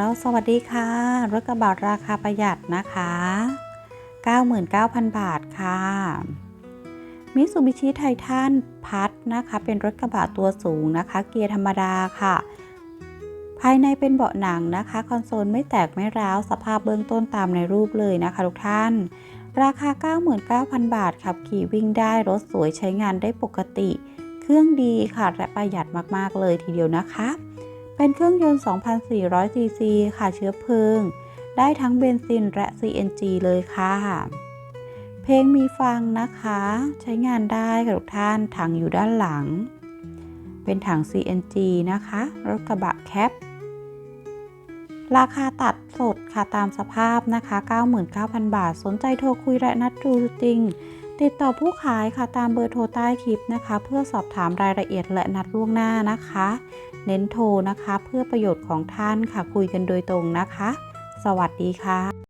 เราสวัสดีค่ะ รถกระบะราคาประหยัดนะคะ 99,000 บาทค่ะมิสูบิชิไททันพัทนะคะ เป็นรถกระบะตัวสูงนะคะ เกียร์ธรรมดาค่ะ ภายในเป็นเบาะหนังนะคะ คอนโซลไม่แตกไม่ร้าว สภาพเบื้องต้นตามในรูปเลยนะคะทุกท่าน ราคา 99,000 บาทขับขี่วิ่งได้รถสวยใช้งานได้ปกติ เครื่องดีค่ะและประหยัดมากๆเลยทีเดียวนะคะ เป็นเครื่องยนต์ 2,400 ซีซีค่ะเชื้อเพลิง ได้ทั้งเบนซินและ CNG เลยค่ะ เพลงมีฟังนะคะ ใช้งานได้ค่ะทุกท่านถังอยู่ด้านหลัง เป็นถัง CNG นะคะ รถกระบะแคป ราคาตัดสดค่ะตามสภาพนะคะ 99,000 บาท สนใจโทรคุยและนัดดูจริง ติดต่อผู้ขายค่ะตามเบอร์โทรใต้คลิปนะคะ เพื่อสอบถามรายละเอียดและนัดล่วงหน้านะคะ เน้นโทรนะคะ เพื่อประโยชน์ของท่านค่ะคุยกันโดยตรงนะคะ สวัสดีค่ะ